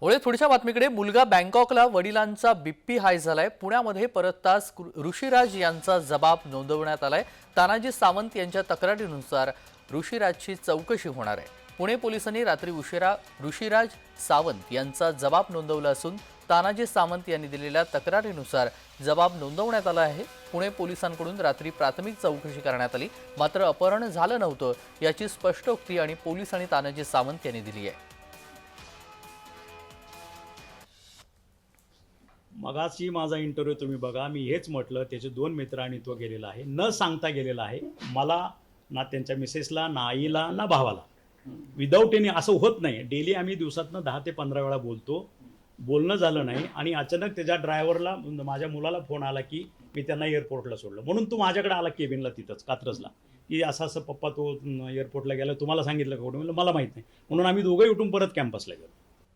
ओळे थोडीशा बातमीकडे. मुलगा बँकॉकला वडिलांचा बिप्पी हाय झालाय. पुण्यामध्ये परतताच ऋषीराज यांचा जबाब नोंदवण्यात आलाय. तानाजी सावंत यांच्या तक्रारीनुसार ऋषीराजची चौकशी होणार आहे. पुणे पोलिसांनी रात्री उशिरा ऋषीराज सावंत यांचा जबाब नोंदवला असून तानाजी सावंत यांनी दिलेल्या तक्रारीनुसार जबाब नोंदवण्यात आला आहे. पुणे पोलिसांकडून रात्री प्राथमिक चौकशी करण्यात आली. मात्र अपहरण झालं नव्हतं याची स्पष्टोक्ती आणि पोलीस आणि तानाजी सावंत यांनी दिली आहे. मगाशी माझा इंटरव्ह्यू तुम्ही बघा मी हेच म्हटलं त्याचे दोन मित्र आणि तो गेलेला आहे. न सांगता गेलेला आहे मला ना त्यांच्या मिसेसला ना आईला ना भावाला. विदाऊट एनी असं होत नाही. डेली आम्ही दिवसातनं दहा ते पंधरा वेळा बोलतो. बोलणं झालं नाही आणि अचानक त्याच्या ड्रायव्हरला माझ्या मुलाला फोन आला की मी त्यांना एअरपोर्टला सोडलं. म्हणून तू माझ्याकडे आला केबिनला तिथंच कात्रजला. की असं असं पप्पा तो एअरपोर्टला गेला. तुम्हाला सांगितलं का कुठे? मला माहीत नाही. म्हणून आम्ही दोघंही उठून परत कॅम्पसला गेलो.